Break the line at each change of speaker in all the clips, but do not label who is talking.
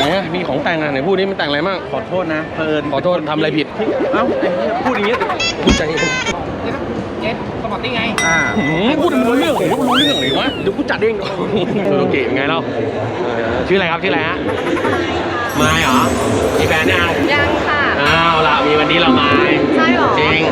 ไหนอะมีของแต่งอะไหนพูดนี่มันแต่งอะไรบ้าง
ขอโทษนะเพลิน
ขอโทษทำอะไรผิด
เอ้าไอ้เหี้ยพูดอย่างเงี้ย
พูดใจเย็น
เจ็ดสปอร์ตติ้งไง
อ่า
หืมพูดมันรู้เรื่องโอ้โหมันรู้เรื่องเลยวะเดี๋ยวกูจัดเองโซโลเกะเป็นไงเล่าเออชื่ออะไรครับชื่ออะไรฮะมายเหรอมีแฟนยัง
ยังค่ะ
อ้าวละมีวันนี้เรามา
ใช่หรอ
จริง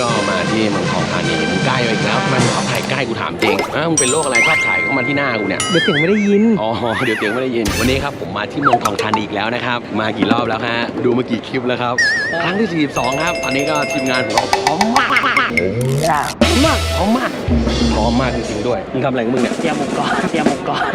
ก็
มาที่เมืองทองธานีมึงใกล้ไปอีกแล้วทำไมมึงชอบถ่ายใกล้กูถามจริงอ้าวมึงเป็นโรคอะไรชอบถ่ายเข้ามาที่หน้ากูเนี่ย
เดี๋ยวเสียงไม่ได้ยิน
อ๋อเดี๋ยวเสียงไม่ได้ยินวันนี้ครับผมมาที่เมืองทองธานีอีกแล้วนะครับมากี่รอบแล้วฮะดูมากี่คลิปแล้วครับครั้งที่ 42 ครับตอนนี้ก็ทีมงานของเราพร้อมมากมากมากพร้อมมากพร้อมมากจริงๆด้วยมึงทำอะไรกับมึงเนี่ย
เตรียมอุปกรณ์เตรียมอุปกรณ์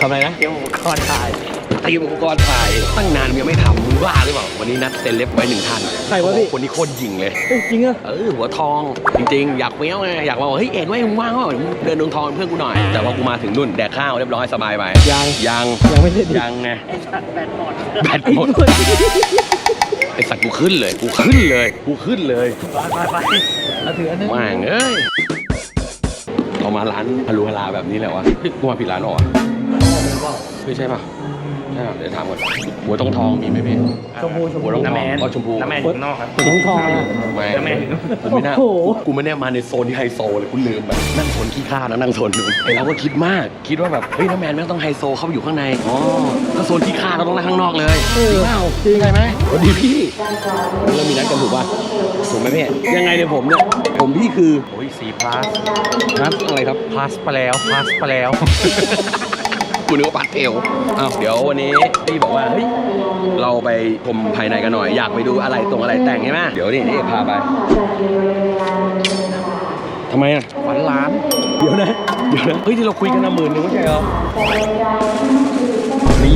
ทำอะไรนะ
เตรียมอุปกรณ์ถ่าย
เตรียมอุปกรณ์ถ่าย ตั้งนานมึงยังไม่ทำมึงบ้าหรือเปล่า วันนี้นัดเซเลบไว้หนึ่งท่าน
ใครวะพี่
คนนี้โคตรยิงเลย
เอ้ยจริงอะ
เออหัวทองจริงๆ อยากเฟี้ยวไงอยากมาบอกเฮ้ยเอ็ดไว้ยมึงว่างเปล่าเดินดวงทองเป็นเพื่อนกูหน่อย แต่ว่ากูมาถึงนู่นแดกข้าวเรียบร้อยสบายไป
ยัง
ยัง
ยังไม่ได้ดิ
ยังไง
ไอ้สัตว์แบตหมด
แบตหมดไอสัตว์กูขึ้นเลย กูขึ้นเลยกูขึ้นเลย
ไปไปไปเอาถืออันนึง
ว่างเอ้ยเรามาร้านฮารุฮาราแบบนี้แหละวะเฮ้ยกูมาผิดร้านเหรอวะไม่ใช่ป่ะ ใช่ป่ะเดี๋ยวถามก่อนหัวทองทองมีไหมพี่
ชมพูชม
หั
พู
วทองท
น้ำ
อง
แมน
อ๋อชมพู
น้ำแมนอยู่ข้างนอกครับ
น้องทองอะ
ไม่
น้ำแมน
กูไม่น่า
โอ้โห
กูไม่ได้มาในโซนที่ไฮโซเลยกูลืมแบบนั่งโซนขี้ข้าแล้วนั่งโซนนู้นไอเราก็คิดมากคิดว่าแบบเฮ้ยน้ำแมนแม่งต้องไฮโซเข้าไปอยู่ข้างในอ๋อถ้าโซนขี้ข้าเราต้องนั่งข้างนอกเลย
เออ
เปล่า
จริง
ใช่ไหมสวัสดีพี่เรามีนัดกันถูกป่ะถูกไหมพี่ยังไงเนี่ยผมเนี่ยผมพี่คือ
โอ้ยสีพลาส
นัดอะไรครับ
พลาสไปแล้วพลาสไปแล้ว
กูนึกว่าปัดเอวอ้าวเดี๋ยววันนี้พี่บอกว่าเฮ้ยเราไปชมภายในกันหน่อย อยากไปดูอะไรตรงอะไรแต่งใช่ไหมเดี๋ยวนี่นี่พาไปทำไมอะ
วันล้าน
เดี๋ยวนะ เดี๋ยวนะ เฮ้ยที่เราคุยกันนะหมื่นหนึงไม่ใช่เหรอ นี่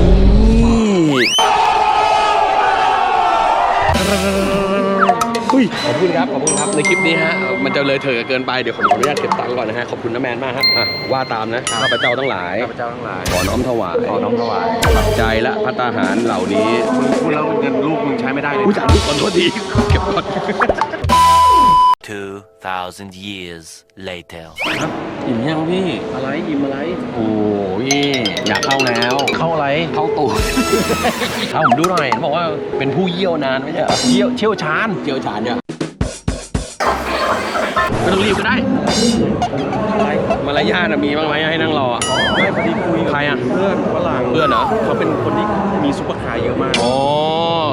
อุ้ยขอบคุณครับ ขอบคุณครับ ในคลิปนี้ฮะ มันจะเลยเถิดเกินไป เดี๋ยวผมขออนุญาตเก็บตังค์ก่อนนะฮะ ขอบคุณน้าแมนมากฮะอะ ว่าตามนะข้าพเจ้าทั้งหลาย
ข้าพเจ้าทั้งหลาย
ขอน้อมถวาย
ขอน้อมถวาย
ปัจจัยและพัตตาหารเหล่านี้
มึงพูดแล้วเงินลูกมึงใช้ไม่ได้เลย
ผู้จัดลูกขอโทษทีเก็บก่อน
2,000 years later.
อิ่มยังพี่
อะไรอิ่มอะไร
โอ้พี่อยากเข้าแล้ว
เข้าอะไร
เข้าตูดเอาผมดูหน่อยเห็นบอกว่าเป็นผู้เยี่ยวนานไม่ใช่เหรอ
เชี่ยวเชี่ยวชาญ
เจียวฉานเนี่ยไม่ต้องรีบก็ได้
อะไร
มารยาทอะมีบ้างไหมให้นั่งรออะ
ไม่พอดีคุยกับ
ใครอะ
เพื่อนฝรั่ง
เพื่อนเหรอ
เขาเป็นคนที่มีซุปเปอร์คาร์เยอะมาก
อ๋อ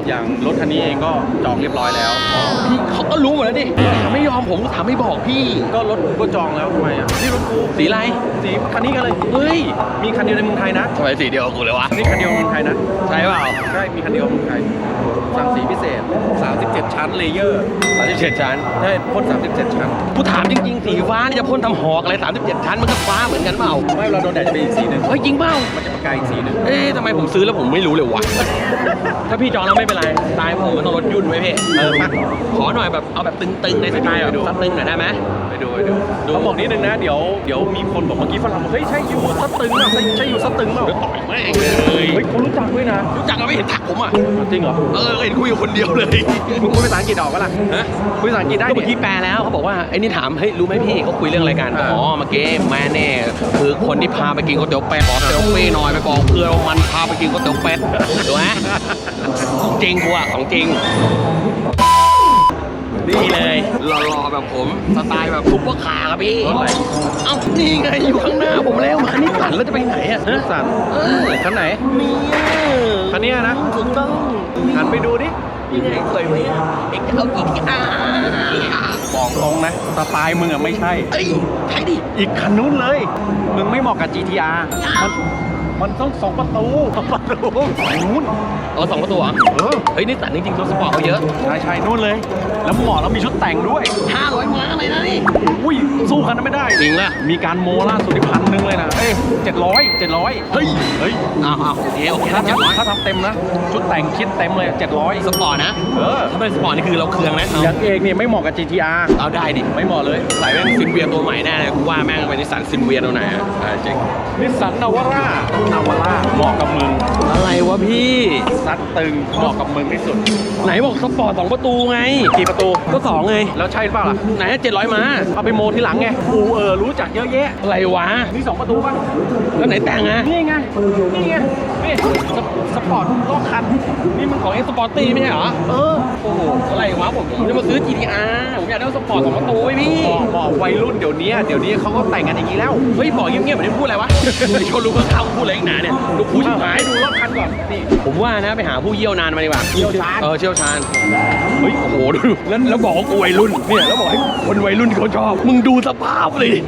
อย่างรถคันนี้เองก็จองเรียบร้อยแล้ว
พี่เขาก็รู้หมดแล้วดิถามไม่ยอมผมถามไม่บอกพี่
ก็รถกูก็จองแล้วทำไมอะนี่รถกู
สีอะไร
สีคันนี้กันเลย
เฮ้ย
มีคันเดียวในเมืองไทยนะ
ทำไมสีเดียวกับกูเลยวะ
นี่คันเดียวในเมืองไทยนะ
ใช่เปล่า
ใช่มีคันเดียวในเมืองไทย สั่งสีพิเศษ 37 ชั้นเลเยอร์
สามสิบเจ็ดชั้น
ใช่พ่น37 ชั้น
กูถามจริงๆสีฟ้านี่จะพ่นทำหอกอะไร 37 ชั้นมันก็ฟ้าเหมือนกันเปล่า
ไม่เราโดนแดดจะเป็นอีกสีหนึ่ง
เฮ้ยจริงเปล่า
มันจะประกายอีกสีหนึ่ง
เอ๊ะทำไมผมซื้อแล้วผมไม่รู้เลยวะ ถ้าพี่จองแล้วไม่เป็นไรสไตล์ผมมันต้องรถยุ่นไว้พี่
เออมา
ขอหน่อยแบบเอาแบบตึงๆในสไตล์แบบซัดตึงหน่อยได้ไหม
ไปดูไปดูเขาบอกนิดนึงนะ เดี๋ยวเดี๋ยวมีคนบอกเมื่อกี้ฝรั่งบอกเฮ้ยใช่อยู่สตึงอะใช่ใช่อยู่สตึงเปล่า
เดี๋ยวต่อยแม่งเลย
เฮ้ยเขารู้จักด้วยนะ
รู้จักก็ไม่เห็นทักผมอะ
จริงเหรอ
เออเห็นคุยกับคนเดียวเลย
มึงพูดภาษาอังกฤษออกปะล่ะ
ฮะ
พูดภาษาอังกฤษได้
ก็
ดิ
เมื่อกี้แปลแล้วเขาบอกว่าไอ้นี่ถามเฮ้ยรู้ไหมพี่เขาคุยเรื่องอะไรกัน
อ่า
อ๋อเมื่อกี้แม่เน่คือคนที่พาไปกินก๋วยเตี๋ยวเป็ดบอกเซลฟี่หน่อยไปบอกเพื่อนว่ามันพาไปกินก๋วยเตี๋ยวเป็ดถูกไหมของจริงกูอะของจริง นี่เลยหล่อๆแบบผมสไตล์แบบซุปเปอร์คาร์ครับพี่
รถอะไร
เอ้านี่ไงอยู่ข้างหน้าผมแล้วมานี่สั่นแล้วจะไปไหนอะฮะ
สัน
เออ
คันไหน
เนี่ย
คันเนี้ยนะ
ถูกต้อง
หันไปดูดิ
นี่ไงสวยไหมอะเอ็กเอาอีกอะ
บอกตรงนะสไตล์มึงอะไม่ใช่
เอ้ยใช่ดิ
อีกคันนู้นเลย มึงไม่เหมาะกับ GTR มัน มันต้องสองประตูสองประตูนู้น
เออสองประตูเหรอ
เออ
เฮ้ยนี่แต่จริงๆรถสปอร์ตเขาเยอะ
ใช่ใช่นู่นเลย แล้วเหมาะแล้วมีชุดแต่งด้วย
500ม้าเลยนะนี่
อุ้ยสู้คันนั้นไม่ได้
จริงป่ะ
มีการโมล่าสุดที่พันหนึ่งเลยนะ เอ้ยเจ็ดร้อย เจ็ดร้อย
เฮ้ย
เฮ้ย
อ้าวอ้าวโอเคโอเค
ถ้า
ถ้าเจ็ดร้อย
ถ้าทำเต็มนะ ชุดแต่งคิดเต็มเลยเจ็ดร้อย
สปอร์ตนะ
เออ
ถ้าเป็นสปอร์ตนี่คือเราเคืองนะ
อย่างเอกเนี่ยไม่เหมาะกับ GTR
เอาได้ดิ
ไม่เหมาะเลย
ใส่แม่งซินเวียตัวใหม่แน่เลยกูว่าแม่งไปนิสสันซินเวียตัวไหนอะอ่าจริง
นิสสันนาวาร่านาวาร่าเหมาะกับมึง
อะไรวะพี่
ซัดตึงเหมาะกับมึงที่สุด
ไหนบอกสปอร์ตสองประตูไง
กี่ประตู
ก็สองไง
แล้วใช่หรือเปล่าล่ะ
ไหนเจ็ดร้อยมา
เอาไปโมที่หลังไง กูเออรู้จักเยอะแยะ
อะไรวะ
มีสองประตูป่ะ
แล้วไหนแต่งอะ
นี่ไง นี่ไงนี่สปสปอร์ตรอบคัน
นี่มันของเอ็กซ์ปอร์ตี้ไม่ใช่เหรอ
เออ
โอ้โห อะไรวะผมผมจะมาซื้อ GTR ผมอยากได้สปอร์ตสองประตูไว้พี่
บอกบอกวัยรุ่นเดี๋ยวนี้เดี๋ยวนี้เขาก็แต่งกันอย่างนี้แล้ว
เฮ้ย บอกเงียบๆไม่ได้พูดอะไรวะไอชนรู้ว่าเขาพูดอะไรอีกหนาเนี่ยลูกผู้ชิบหาย
ดูรถคันก่อน นี่
ผมว่านะไปหาผู้เยี่ยวนานมาดีกว่า
เชี่ยวชาญ
เออ เชี่ยวชาญ เฮ้ย โอ้โห ดู แล้วแล้วบอกว่ากูวัยรุ่น เนี่ย แล้วบอกให้คนวัยรุ่นเขาชอบ มึงดูสภาพเลยดิ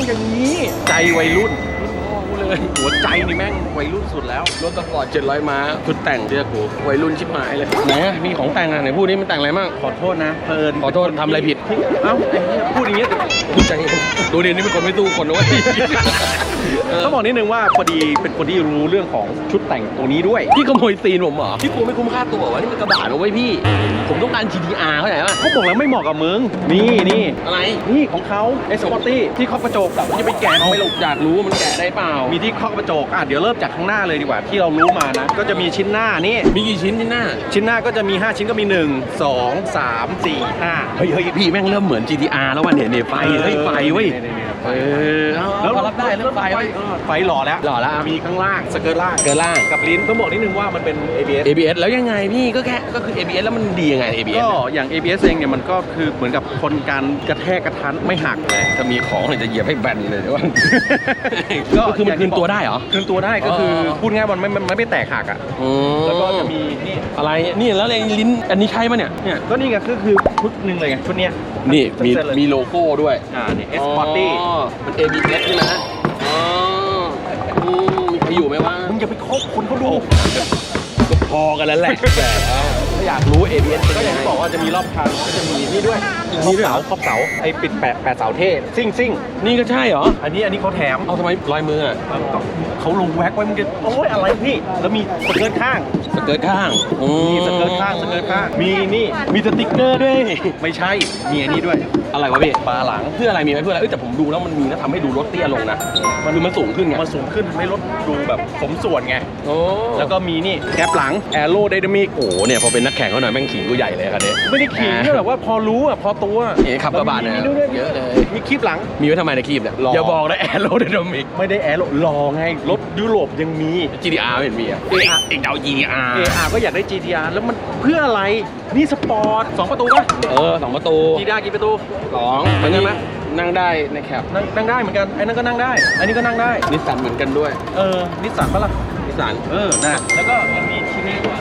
อดต้องอย่างนี้ใจวัยรุ่น
เลย
หัวใจนี่แม่งวัยรุ่นสุดแล้ว
รถสปอร์ต700 ม้าชุดแต่งเรียกกูวัยรุ่นชิบหายเลยไหนอะมีของแต่งอะไหนพูดนี่มันแต่งอะไรมั่ง
ขอโทษนะเพลิน
ขอโทษทำอะไรผิด
เอ้าไอ้เหี้ยพูดอย่างเงี้ย
ดูใจดูดินี่เป็นคนไม่สู้คนนะเว้ยเออ
ต้องบอกนิดนึงว่าพอดีเป็นคนที่รู้เรื่องของชุดแต่งตัวนี้ด้วย
พี่ขโมยซีนผมเหรอพี่กูไม่คุ้มค่าตัววะนี่มันกระบะนะเว้ยพี่ ผมต้องการ GTR เข้าใจป่ะ
เขาบอกแล้วไม่เหมาะกับมึงนี่นี่
อะไร
นี่ของเขาเอสปอร์ตี้ที่เคาะกระจกแต่จะไปแกะ
เอา
ไม่ลง
อยากรู้ว่ามันแกะได้เปล่า
มีที่เคาะกระจกอะเดี๋ยวเริ่มจากข้างหน้าเลยดีกว่า ที่เรารู้มานะ ก็จะมีชิ้นหน้านี่
มีกี่ชิ้นที่หน้า
ชิ้นหน้าก็จะมี 5 ชิ้นก็มี 1 2 3 4 5
เฮ้ยเฮ้ยพี่แม่งเริ่มเหมือน GTR แล้วว่ะเนี่ยเนี่ยไฟเฮ้ยไฟเว้ย แล้วรับได้เรื่องไฟ
ไฟหล่อแล้ว
หล่อแล้ว
มีข้างล่างสเกิร์ตล่าง
เกิร์ตล่าง
กับลิ้นต้องบอกนิดนึงว่ามันเป็น ABS
ABS แล้วยังไงพี่ก็แค่ก็คือ ABS แล้วมันดียังไง ABS
ก็อย่าง ABS เองเนี่ยมันก็คือเหมือนกับคนการกระแทกกระทันไม่หักเลย
จะมีของเลยจะเหยียบให้แบนเลยว่าก็คือมันคืนตัวได้เหรอ
คืนตัวได้ก็คือพูดง่ายมันไม่ไม่แตกหักอะแล้วก็จะมีนี่
อะไรนี่แล้วเลยลิ้นอันนี้ใช่ปะเนี่ยเนี่ย
ก็นี่ก็คือชุดหนึ่งเลยไงชุดเนี้ย
นี่มีมีโลโก้ด้วย
อ่าเนี่
ย S40 มัน A B S ใช่ไหมฮะอ๋ออมมีใคอยู่ไหมวะ
มึงอย่าไปคบคนเขาดู
ก็พอกันแล้วแหละแต่ถ้าอยากรู้ A B S
ก็อ
ย่า
งที่บอกว่าจะมีรอบคันก็จะมีนี่ด้วยนี่เสาครอบเสาไอ้ปิดแปะแปะเสาเท่ซิ่งซิ่ง
นี่ก็ใช่เหรอ
อันนี้อันนี้เขาแถม
เอาทำไมลอยมืออะ
เขาลงแว็กไว้มึงจะโอ้ยอะไรพี่แล้วมีสเกิร์ตข้าง
สเกิร์ตข้าง
มีสเกิร์ตข้างสเกิร์ตข้างมีนี่มีสติ๊กเกอร์ด้วย ไม่ใช่มีอันนี้ด้วย
อะไรวะพี่
ปลาหลัง
เพื่ออะไรมีไหมเพื่ออะไรเอ้ยแต่ผมดูแล้วมันมีนะทำให้ดูรถเตี้ยลงนะมันดูมันสูงขึ้นไง
มันสูงขึ้นทำให้รถดูแบบสมส่วนไง
โอ้
แล้วก็มีนี่แคปหลังแอโรไดนามิก
โอ้โหเนี่ยพอเป็นนักแข่งเขาหน่อยแม่งขิงกูใหญ่เลยคันนี้
ไม่ได้ขิงเนี่ยแบบว่าพอรู้อะพอตัว
เห็นขับกระบะเนี่ย
มีด้วย
เยอะเลย
มีคลิปหลัง
มีไว้ทำไมในคลิปเนี่ย
รอ
อย่าบอกนะแอโรไดนามิก
ไม่ได้แอโรรอไงรถยุโรปยังมี
GTR ไม่เห็นมีอะเอ้ยเอ็งเอา GTR
AR ก็อยากได้ GTR แล้วมัน เพื่ออะไร นี่สปอร์ตสองประตูป่ะ
เออสองประตู
GTR กี่ประตู
สอง
เหมือนกันไหม
นั่งได้ในแคป
นั่งนั่งได้เหมือนกันไอ้นั่นก็นั่งได้อันนี้ก็นั่งได้
นิสสันเหมือนกันด้วย
เออนิสสันปะล่ะ
นิสสัน
เออนะแล้วก็ยังมีชิ้นนี้ด้วย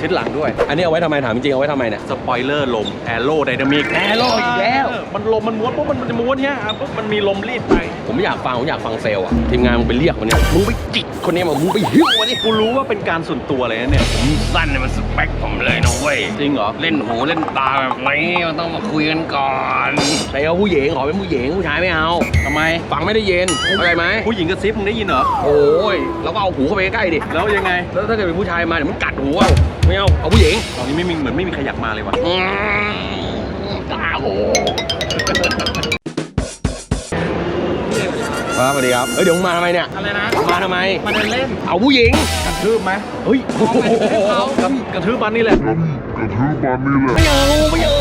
ชิ้นหลังด้วย
อันนี้เอาไว้ทำไมถามจริงๆเอาไว้ทำไมเนี่ย
สปอยเลอร์ลมแอโรไดนามิก
Aero อีกแล้ว
มันลมมันม้วนปุ๊บมันมันจะม้วนเนี้ยอะปุ๊บมันมีลมรีดไป
ผมไม่อยากฟังผมอยากฟังเซลล์อะ ทีมงานมึงไปเรียกมันเนี่ยมึงไปจิกคนนี้มามึงไปหิ้วมันดิ
กูรู้ว่าเป็นการส่วนตัวเลยนะเนี่ย
ผมสั้นเนี่ยมันสเปคผมเลยนะเว้ย
จริงเหรอ
เล่นหูเล่นตาแบบนี้มันต้องมาคุยกันก่อนใครเอาผู้หญิงขอเป็นผู้หญิงผู้ชายไม่เอา
ทำไม
ฟังไม่ได้เย็นเข้าใจไหม
ผู้หญิงกระซิบมึงได้ยินเหรอ
โอ้ยเราก็เอาหูเข้าไปใกล้ๆดิ
แล้วยังไง
แล้วถ้าเกิดเป็นผู้ชายมาเดี๋ยวมันกัดหูเอาไม่เอา เอาผู้หญิง
ตอนนี้ไม่มีเหมือนไม่มีใครอยากมาเลยว่ะ
อืมตาโหครับสวัสดีครับ เอ้ยเดี๋ยวมึงมาทำไมเนี่ย
อะไรนะ
มาทำไม
มาเดินเล่น
เอาผู้หญิง
กระทืบไหม
เฮ้ยโอ้โห
กระกระทืบมันนี่แหละ
ไม่เอาไม่เอา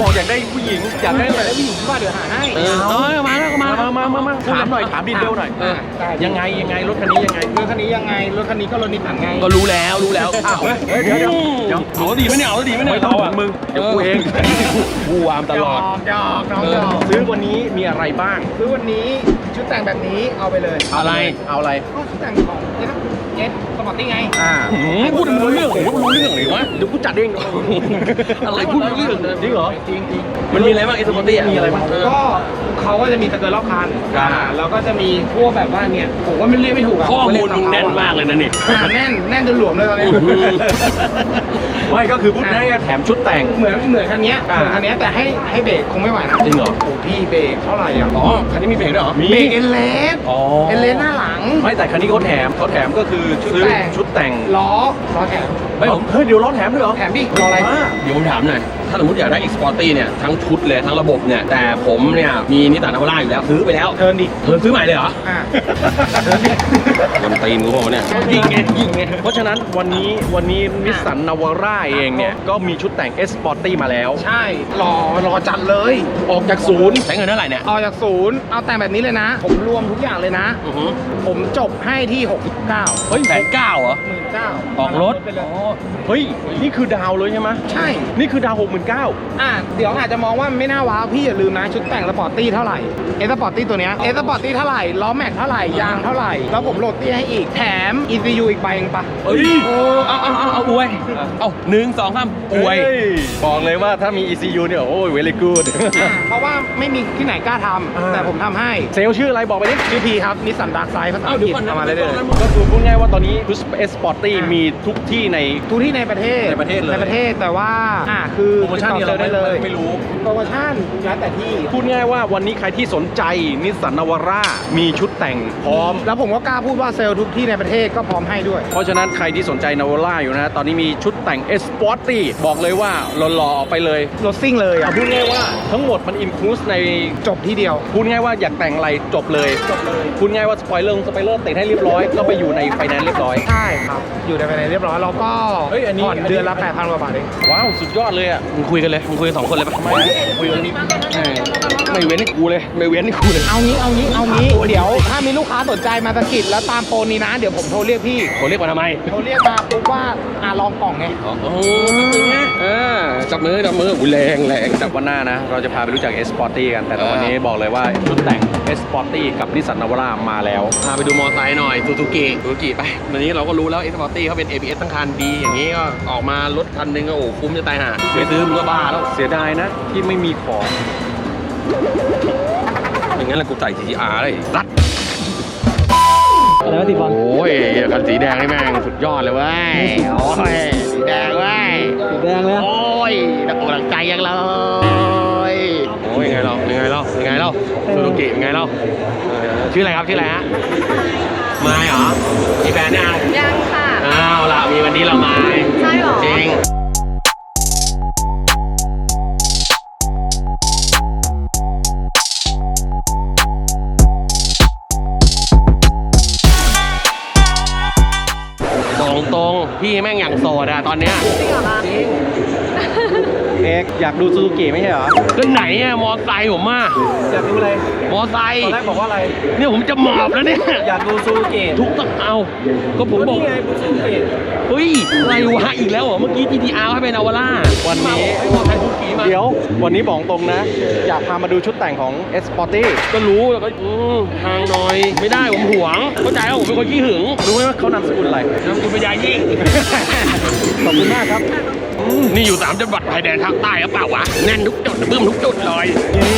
บอกอยากได้ผู้หญิงอยากได้อะไร
แล้วผู้หญิงว่าเดี๋ยวหาให้
เออเอามาแล้วก็มา
มามามามาถามหน่อยถามดีเทลหน่อย
เออ
ยังไงยังไงรถคันนี้ยังไง
รถคันนี้ยังไงรถคันนี้ก็รถนิสสันไง
ก็รู้แล้วรู้แล้ว
อ้าวเฮ้ยเฮ้ยเดี๋ยวเดี๋ยวเดี๋ยว
เอาดีไหมเนี่ยเอาดีไหมเนี่ย
ไม่ต้องถึงมึงเดี๋ยวกูเอง
กูวามตลอด
หยอกหยอกน้องหยอก
ซื้อวันนี้มีอะไรบ้าง
คือวันนี้ ชุดแต่งแบบนี้เอาไปเลย
อะไร
เอาอะไร
ก็ชุดแต่งของเอสเอสสปอร์ตติ้งไง
อ่า
หืมพูดถึงรู้เรื่องผมก็รู้เรื่องเลยวะ
เดี๋ยวกูจัดเอง
อะไรพูดรู้เรื่องเลย
จริงเหรอ
จริงจริง
มันมีอะไรบ้างไอ้สปอร์ตี้
มีอะไรบ้าง
ก็ เขาก็จะมีสเกิร์ตรอบคัน
ครับ
อ่าแล้วก็จะมีพวกแบบว่าเนี่ยผมว่าไม่เรียกไม่ถูกอะ
ข้อมูลมึงแน่นมากเลยนะนี่
อ่าแน่นแน่นจนหลวมเลยตอนนี้
อื้อหือ
ไม่ก็คือพูดง่ายๆแถมชุดแต่ง
เหมือนเหมือนคันเนี้ย
อ่า
เหมือนคันเนี้ยแต่ให้ให้เบรกคงไม่ไหวนะ
จริงเหรอ
โอ้พี่เบรกเท่าไหร่อะ
อ๋อคันนี้มีเพลงด้วยเหรอ
มี
เบรกเอเลส
อ๋อ
เอเลสหน้าหลัง
ไม่แต่คันนี้เขาแถมเขาแถมก็คือ
ชุด
ซื้อ
แต่ง
ชุดแต่ง
ล้อล้อแถม
เฮ้ยเฮ้ยเดี๋ยวล้อแถมด้วยเหรอ
แถมดิรออะไร
มา
เดี๋ยวผมถามหน่อย ถ้าสมมติอยากได้ Exporty เนี่ยทั้งชุดเลยทั้งระบบเนี่ยแต่ผมเนี่ยมีนิสสันนาวาร่าอยู่แล้วซื้อไปแล้ว
เทิร์นดิ
เธอซื้อใหม่เลยเหรอ
อ่า
มันตีนกูบอกเนี่ยยิงไงยิงไง
เพราะฉะนั้นวันนี้วันนี้นิสสันนาวาร่าเองเนี่ยก็มีชุดแต่ง S Sporty มาแล้ว
ใช่รอรอจัดเลย
ออกจากศูนย์
ใช้เงินเท่าไหร่เนี่ย
ออกจากศูนย์เอาแต่งแบบนี้เลยนะ ผมรวมทุกอย่างเลยนะ
อือหือ
ผมจบให้ที่ 69
เฮ้ยแสนเก้าเหรอ
19,000
ออกรถ
ไปเลย
เฮ้ย นี่คือดาวเลยใช่ไหม
ใช่
นี่คือดาว69,000
อะเดี๋ยวอาจจะมองว่าไม่น่าว้าวพี่อย่าลืมนะชุดแต่งสปอร์ตตี้เท่าไหร่เอสปอร์ตตี้ตัวเนี้ยเอสปอร์ตตี้เท่าไหร่ล้อแม็กเท่าไหร่ยางเท่าไหร่แล้วผมโหลดตี้ให้อีกแถม ECU อีกใบเองปะ
เอ้ยเอาเอาเอาเอาอวยเอาหนึ่งสองสามอวย
เฮ้บอกเลยว่าถ้ามี ECU เนี่ยโอ้ย very good
อะเพราะว่าไม่มีที่ไหนกล้าท
อ่าำ
แต่ผมทำให้
เซลล์ชื่ออะไรบอกไปดิ
ชื่อพีครับนิสสันดาร์กไซด์ภาษา
เอา
อัง
เดี๋
ก
ยว
ฤษ
ก่อนนะ
เอามาเลย
เดี๋ยวก่อนนะ
ก็คือพูดง่ายว่าตอนนี้ชุด S Sporty มีทุกที่ใน
ทุกที่ในประเทศ
ในประเทศเลย
ในประเทศแต่ว่าอ่าคือ
โปรโมชั่น
ติ
นี้
ดต่อ
เรา
ได้เลย
ไม่รู้
โปรโมชั่นแล้วแต่ที่
พูดง่ายว่าวันนี้ใครที่สนใจนิสสันนาวาร่ามีชุดแต่งพร้อม
แล้วผมก็กล้าพูดว่าเซลล์ทุกที่ในประเทศก็พร้อมให้ด้วย
เพราะฉะนั้นใครที่สนใจนาวาร่าอยู่นะ ตอนนี้มีชุดแต่ง S Sporty บอกเลยว่าหล่อๆออกไปเลย
รถซิ่งเลย
เอา
อะ
พูดง่ายว่าทั้งหมดมันอินคลูสใน
จบที่เดียว
พูดง่ายว่าอยากแต่งอะไรจบเลย
จบเลย
พูดง่ายว่าสปอยเลอร์สปอยเลอร์ติดให้เรียบร้อยก็ไปอยู่ในไฟแนนซ์เรียบร้อย
ใช่ครับอยู่ในภายในเรียบร้อยแล้วก็
เฮ้ยอันนี้
ผ่อนเดือนละ8,000กว่าบาทเอง
ว้าวสุดยอดเลยอะ
มึงคุยกันเลยมึงคุยกันสองคนเลยปะ
ไม่คุยกันนี้
ไม่เว้นให้กูเลยไม่เว้นให้กูเลย
เอางี้เอางี้เอางี้ เดี๋ยวถ้ามีลูกค้าสนใจมาสะกิดแล้วตามโปรนี้นะ เดี๋ยวผมโทรเรียกพี่
โทรเรียกมาทำไม
โทรเรียกมาปุ๊บว่าอ่าลองกล่องไง
อ๋อโอ้โหเออ จับมือจับมืออุ้ยแรงแรง
จากวันหน้านะ เราจะพาไปรู้จัก S Sporty กัน แต่ตอนนี้บอกเลยว่าชุดแต่ง S Sporty กับนิสสันนาวาร่ามาแล้ว
พาไปดูมอไซค์หน่อยซูซูกิซูซูกิไป วันนี้เราก็รู้แล้วเอสปอร์ตี้เขาเป็น ABS ทั้งคันดีอย่างนี้ก็ออกมารถคันหนึงก็โอ้คุ้มจะตายห่าไปซื้อมึงก็บ้าแล้ว
เสียดายนะ ที่ไม่มีของ
อย่างนั้นแหละกูใส่ GTR เลยรัด
อะไรวะติบอล
โอ้ยคันสีแดงนี่แม่งสุดยอดเลยเว้ยโอ้ยสีแดงเว้ย
แดงเลย
โอ้ยตะโกนหลังใจยังเลยโอ้ยยังไงเรายังไงเรายังไงเราซูซูกิยังไงเราเออชื่ออะไรครับชื่ออะไรฮะมายเหรอมีแฟนยัง
ยังค่ะ
อ้าวล่ะมีวันนี้เรามา
ใช่เหรอ
จริง พี่แม่งอย่างโสดอะตอนเนี้ย
จริงเหรอคะ
เอกอยากดูซูซูกิไม่ใช่เหรอ
ก็ไหนอะมอไซค์ผมอะ
อยากดูอะไร
มอไซค์
ตอนแรกบอกว่าอะไร
เนี่ยผมจะหมอบแล้วเนี่ย
อยากดูซูซูกิ
ทุกต้องเอา ก็ผมบอก
นี่ไงซูซูกิ
เฮ้ยอะไรวะอีกแล้วเหรอเมื่อกี้ GTR ให้เป็นอาวาร่า
วันนี้
ให้มอไซค์ทุกขี่มา
เดี๋ยว วันนี้บอกตรงนะ อยากพามาดูชุดแต่งของ S Sporty
ก็รู้แล้วก็อืมทางหน่อยไม่ได้ผมหวงเข้าใจว่าผมเป็นคนขี้หึง
รู้ไหมว่าเขานามสกุลอะไร
นำคุณพญายิ่ง
ขอบคุณมากครับ
นี่อยู่สามจังหวัดชายแดนภาคใต้หรือเปล่าวะแน่นทุกจุดบึ้มทุกจุดเลย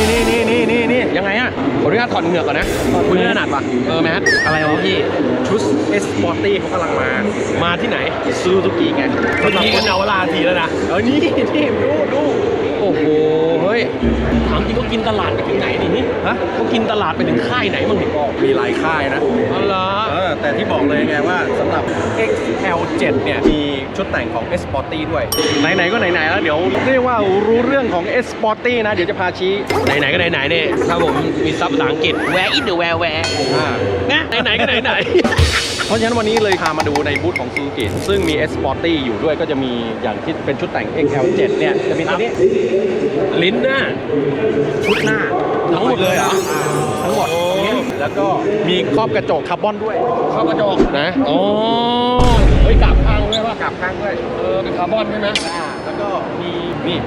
นี่นี่นี่นี่นี่
ยังไงอะขออนุญาตถอดเหงือกก่อนนะคุณไม่ถนัดปะเออแมทอะไรวะพี่
ชุด S Sporty เขากำลังมา
มาที่ไหน
ซูซูกิไง
เมื่อกี้ก็นาวาร่าทีแล้วนะ
เออนี่นี่ดูดู
โอ้โห เฮ้ย ถามจริงเขากินตลาดไปถึงไหนนี่นี่
ฮะ
เขากินตลาดไปถึงค่ายไหนบ้างเนี่ย
มีหลายค่ายนะ
อ๋อเหรอ
เออแต่ที่บอกเลยไงว่าสำหรับ XL7 เนี่ย มีชุดแต่งของ S Sporty ด้วย ไหนๆก็ไหนๆแล้วเดี๋ยวเรียกว่ารู้เรื่องของ S Sporty นะ เดี๋ยวจะพาชี้
ไหนๆก็ไหนๆเนี่ยถ้าผมมีซับภาษาอังกฤษ where is the where where
อ่า
นะไหนๆก็ไหน
เพ ราะฉะนั้นวันนี้เลยพามาดูในบูธของซูกิซึ่งมี S Sporty อยู่ด้วยก็จะมีอย่างที่เป็นชุดแต่ง XL7 เนี่ยจะมีตัวนี้
ๆลิ้นหน้า
ชุดหน้า
ทั้งหมดเลยเหรอ
ทั้งหมดแล้วก็มีครอบกระจกคาร์บอนด้วย
เข้ากระจกนะอ๋อเฮ้ยกลับข้างด้วยป่ะ
กลับข้างด้วย
เออเป็นคาร์บอนใช่ไหม
อ่าแล้วก็มีนี่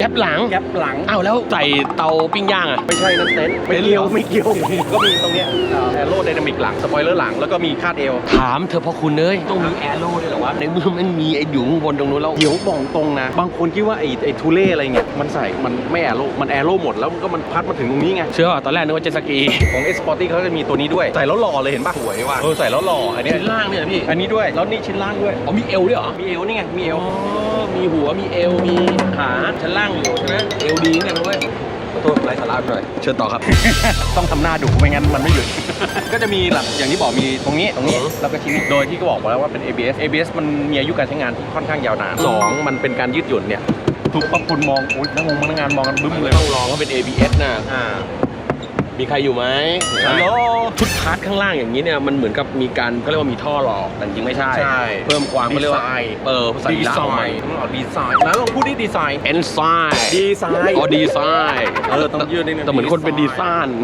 แก๊ปหลัง
แก๊ปหลัง
อ้าวแล้วใส่เตาปิ้งย่างอะ
ไม่ใช่นั่นเต็นท์ไม่เกี่ยวไม่เกี่ยว ก็มีตรงเนี้ยแอโรไดนามิกหลัง สปอยเลอร์หลัง แล้วก็มีคาดเอว
ถามเธอพ่อคุณเอ้ยต้องมีแอโร่ด้วยเหรอวะ ในเมื่อมันมีไอ้อยู่ข้างบนตรงนู้นแล้ว
เดี๋ยวบอกตรงนะ บางคนคิดว่าไอ้ไอ้ทูเล่อะไรเงี้ย มันใส่ มันไม่แอโร่ มันแอโร่หมดแล้วมันก็มันพัดมาถึงตรงนี้ไง
เชื่อป่ะตอนแรกนึกว่าเจ็ตสกี
ของ S Sporty เขาจะมีตัวนี้ด้วย ใส่แล้วหล่อเลยเห็นปะ
สวยว่ะ
เออใส่แล้วหล่อ อันเนี้ย
ชิ้นล่างเนี่ยพี่
อันนี้ด้วย แล้วนี่ชิ้นล่างด้วย
อ๋อมีเอวด้วยเหรอ
มีเอวนี่ไง มีเอ
อ๋
ว
อมีหัว มีเอว มีขาชั้นล่างอยู่ใช่ไหมเอวดีเนี่ยด้วยขอโทษไร้สาระไปหน่อยเชิญต่อครับ
ต้องทำหน้าดุไม่งั้นมันไม่หยุด ก็จะมีหลักอย่างที่บอกมีตรงนี้ตรงนี้
อือฮึ
แล้วก็ชิ้นนี้โดยที่ก็บอกมาแล้วว่าเป็น ABS ABS มันมีอายุการใช้งานที่ค่อนข้างยาวนานสองมันเป็นการยืดหยุ่นเนี่ยทุกปั๊บคนมองโอ๊ยนักงงพนักงานมองกันบึ้มเลย
ต้องลองว่าเป็น ABS นะ
อ่า
มีใครอยู่ไหม
ฮัลโหล
ชุดพาร์ทข้างล่างอย่างนี้เนี่ยมันเหมือนกับมีการเขาเรียกว่ามีท่อหลอกแต่จริงไม่ใช่
ใช่
เพิ่มความเขาเรียกว่า
ดีไซน์
เออภาษา
ดี
อีสาน
ไซ
ออกมา
น์ต้องเอาดีไซน์แล้วลองพูดดิดีไซน์
เอนไซน์
ดีไซน์
อ๋อดีไซน์
เออต้องยืดนิดนึง
แต่เหมือนคนเป็นดีไซน์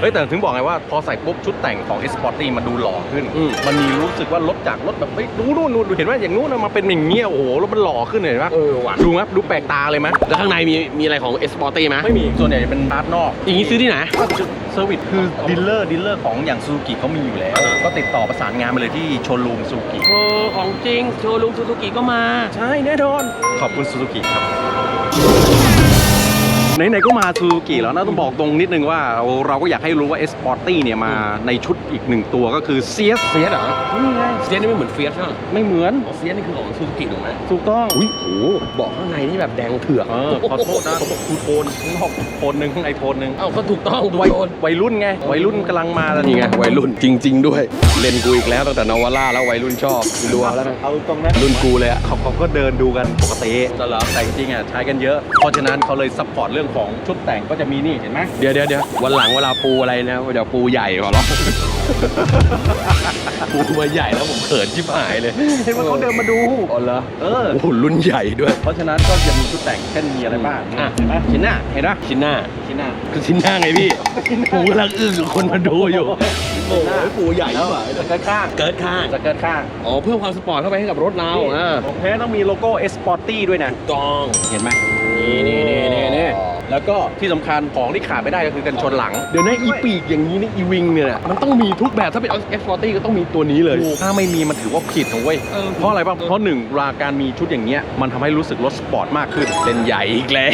เฮ้ยแต่ถึงบอกไงว่าพอใส่ปุ๊บชุดแต่งของ s p o r t y มันดูหล่อขึ้น
อืม
มันมีรู้สึกว่ารถจากรถแบบเฮ้ยดูนู่นนู่นดูเห็นว่าอย่างนู้นนะมาเป็นอย่างเงี้ยโอ้โหรถมันหล่อขึ้นเห็นปะ
เออว่ะ
ดูไหมดูแปลกตาเลยไหม
แล้วข้างในมีมีอะไรของเอสปอร์ตี้ไหม
ไม่มีส่วนใหญ่จะเป็นพาร์ทนอก
อย่างนี้ซื้อที่ไหน
ก็เซอร์วิสคือดีลเลอร์ดีลเลอร์ของอย่างซูกิเขามีอยู่แล้ว ก็ติดต่อประสานงานมาเลยที่โชว์รูมซูกิ
เออของจริง โชว์ลุงซูซูกิก็มา
ใช่แน่นอน ขอบคุณซูซูกิครับ ไหนๆก็มาซูซูกิแล้วนะต้องบอกตรงนิดนึงว่า เราเราก็อยากให้รู้ว่า S Sporty เนี่ยมาในชุดอีกหนึ่งตัวก็คือ CS
เฟียสเหรอ
นี่ไง
เฟียสนี่ไม่เหมือนเฟียสใช่ไหม
ไม่เหมือน
อ๋อเฟียสนี่คือของซูซูกิถูกไหม
ถูกต้อง
อุ้ยโหเบอกข้างในนี่แบบแดงเถือก
เออขอโทษนะคูโทนข้างนอกโทนหนึ่งข้างในโทนหนึ่ง
เอ้าก็ถูกต้อง
วัย
โดน
วัยรุ่นไงวัยรุ่นกำลังมาแล้ว
นี่ไงวัยรุ่นจริง ๆ ด้วยเล่นกูอีกแล้วตั้งแต่นวาร่าแล้ววัยรุ่นชอบรัวแล้วนะ
เอาตรงนั้น
รุ่นกูเลยอะ
เขาเขาก็เดินดูกันปกติ
จะเหรอ
แต่จริงๆอะใช้กันเยอะเพราะฉะนั้นเขาเลยซัพพอร์ตเรื่องของชุดแต่งก็จะมีนี่เห็นไหม
เดี๋ยวเดี๋ยวเดี๋ยววันหลังเวลาปูอะไรนะเดี๋ยวปูใหญ่กว่าหรอปูมาใหญ่แล้วผมเขินชิบหายเลย
เห็นว่าเขาเดินมาดู
อ๋อเหรอ
เออ
โอ้โหรุ่นใหญ่ด้วย
เพราะฉะนั้นก็จะมีชุดแต่งเช่นมีอะไรบ้าง
อะ
เห็นไหมชิ้นหน้าเห็นไหม
ชิ้นหน้า
ชิ้นหน้า
คือชิ้นหน้าไงพี่ผมกำลังอึ้งกับคนมาดูอยู่โอ้โหปูใหญ่
แล้ว
มาก
จะเกิดข้าง
เกิดข้าง
จะเกิดข้าง
อ๋อเพิ่มความสปอร์ตเข้าไปให้กับรถเราอะ
โอเคต้องมีโลโก้ S Sporty ด้วยนะ
กอง
เห็นไหม
นี่นี่นี่นี่นี่
แล้วก็ที่สำคัญของที่ขาดไม่ได้ก็คือกันชนหลัง
เดี๋ยวนะอีปีกอย่างนี้นี่อีวิงเนี่ยมันต้องมีทุกแบบถ้าเป็น F40 ก็ต้องมีตัวนี้เลย
ถ้าไม่มีมันถือว่าผิดนะเว้ย
เออ
เพราะอะไรบ้างเพราะหนึ่งเวลาการมีชุดอย่างเงี้ยมันทำให้รู้สึกรถสปอร์ตมากขึ้น
เล่นใหญ่อีกแล้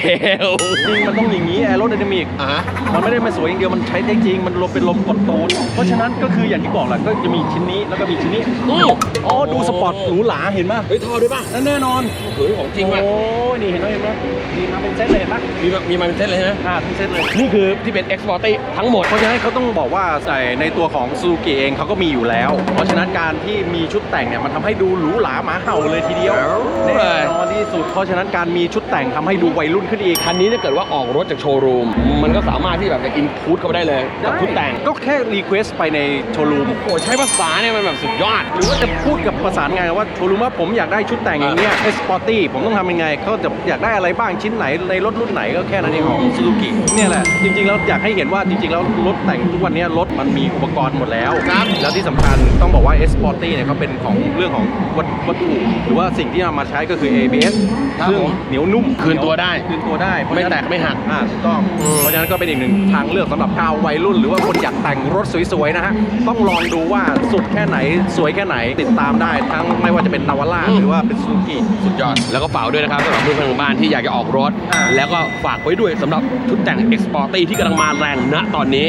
ว
จริงมันต้องอย่างนี้แอโรไดนามิก
อะ
มันไม่ได้มาสวยอย่างเดียว มันใช้ได้จริง มันลมเป็นลมกดโตนเพราะฉะนั้นก็คืออย่างที่บอกแหละก็จะมีชิ้นนี้แล้วก็มีชิ้นนี้
โอ้
อ๋อ ดูสปอร์ตหรูหราเห็นไหม
เฮ้ยท่อด้วยป่ะ
นั่นแน่นอน
เฮ้ยของจริงว่ะ
โอ้ยนี่เห็นไหมเห็นไหมมีมาเป็นเซตเลยเห็นไหม
มีมามีมาเป็นเส้นเลยใช่ไหม
อ่าทั้งเซตเลย
นี่คือที่เป็น X40 ทั้งหมด
เพราะฉะนั้นเขาต้องบอกว่าใส่ในตัวของซูกิเองเขาก็มีอยู่แล้ว เพราะฉะนั้นการที่มีชุดแต่งเนี่ยมันทำให้ดูหรูหราหมาเห่าเลยทีเดียว
เอา
แน่นอนที่สุดเพราะฉะนั้นการมีชุด แต่งทำให้ดูวัยรุ่นขึ้นอีก
คันนี้ถ้าเกิดว่าออกรถจากโชว์รูม มันก็สามารถที่แบบจะอินพุตเข้าไปได้เลยกับชุดแต่ง
ก็แค่รีเควสไปในโชว์รูม
โอ้ใช้ภาษาเนี่ยมันแบบสุดยอด
หรือว่าจะพูดกับประสานงานว่าโชว์รูมว่าผมอยากได้ชุดแต่งอย่างเงี้ยเอสปอร์ตี้ผมต้องทำยังไงเขาจะอยากได้อะไรบ้างชิ้นไหนในรถรุ่นไหนก็แค่นั้นเองของซูซูกิเนี่ยแหละจริงๆแล้วอยากให้เห็นว่าจริงๆแล้วรถแต่งทุกวันเนี้ยรถมันมีอุปกรณ์หมดแล้ว
ครับ
แล้วที่สำคัญต้องบอกว่า S Sporty เนี่ยเขาเป็นของเรื่องของวัตวัตถุหรือว่าสิ่งที่นำมาใช้ก็คือ ABS
ครับ
ซึ่ง
ผม
เหนียวนุ่ม
คืนตัวได้
คืนตัวได้เพราะ
ไม่
ฉะนั้น
แตกไม่หัก
อ่าถูกต้องเพราะฉะนั้นก็เป็นอีกหนึ่งทางเลือกสำหรับชาววัยรุ่น หรือว่าคนอยากแต่งรถสวยๆนะฮะต้องลองดูว่าสุดแค่ไหนสวยแค่ไหนติดตามได้ทั้งไม่ว่าจะเป็นนาวาร่า
อืม
หรือว่าเป็นซูกิ
สุดยอด แล้วก็ฝากด้วยนะครับสำหรับเพื่อนๆทางบ้านที่อยากจะออกรถ
อ่า
แล้วก็ฝากไว้ด้วยสำหรับชุดแต่ง X Sporty ที่กำลังมาแรงณตอนนี้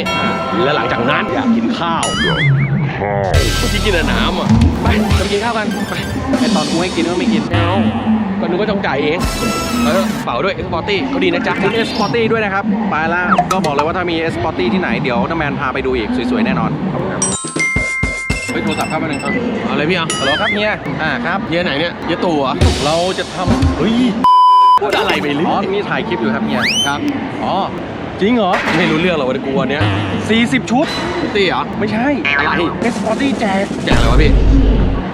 และหลังจากนั้นอยากกินข้าวเมื่อกี้กินแต่น้ำอะไปจะไปกินข้าวกันไป
ไอตอนกูให้กินก็ไม่กิน
ไม่เอา ก็นึกว่าต้องจ่ายเองเออฝากไว้ด้วย X Sporty เขาดีนะจ๊ะ
มี S Sporty ด้วยนะครับ ไปแล้วก็บอกเลยว่าถ้ามี S Sporty ที่ไหนเดี๋ยวน้าแมนพาไปดูอีกสวยๆแน่นอนเฮ้ยโทรศัพท์เข้ามาหนึ่ง
เอาเลยพี่เอา
ฮัลโหลครับเฮียอ่าครับ
เฮียไหนเนี่ยเฮียตู่เหรอ
เราจะทำเฮ้ย
พูดอะไรไปเรื่
อ๋อ
อย
มีถ่ายคลิปอยู่ครับเฮีย
ครับ
อ๋อจริงเหรอ
ไม่รู้เรื่องหรอกวันนี้กูวันเนี้ย
40 ชุด
ตี้เหรอ
ไม่ใช่
อะไร
เอสปอร์ตี้แจก
แจกอะไรวะพี่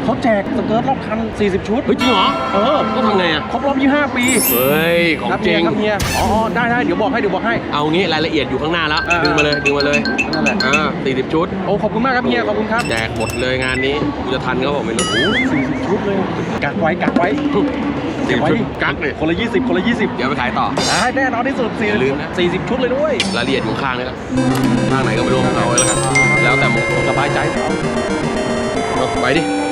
เขาแจกสเกิร์ตรอบคัน 40 ชุด
เฮ้ยจริงเหรอ
เออ
ต้องทำไงอะ
ครบรอบ 25 ปี
เฮ้ย ของ
ครับ
จ
เฮี
ริ
ย
ง
ครับเฮียอ๋อได้ได้เดี๋ยวบอกให้เดี๋ยวบอกให้
เอางี้รายละเอียดอยู่ข้างหน้าแล้ว
อ่า
ดึงมาเลย ดึงมาเลย
นั่นแหละ
อ่าสี่สิบชุด
โอ้ขอบคุณมากครับเฮียขอบคุณครับ
แจกหมดเลยงานนี้กูจะทันเขาบอกไม่รู้โอ้โห
40 ชุดเลยกักไว้กักไว้
สิบ
ไว้
ชุดกักเลย
คนละ 20 คนละ 20
เดี๋ยวไปขายต่อ
ได้แน่นอนที่สุด
อย่าลืมนะ
40 40 ชุดเลยด้วย
รายละเอียดอยู่ข้างนี่แหละข้างไหนก็ไม่รู้เอาไว้แล้วกันแล้วแต่มึง
สบายใจ
เอาไปดิ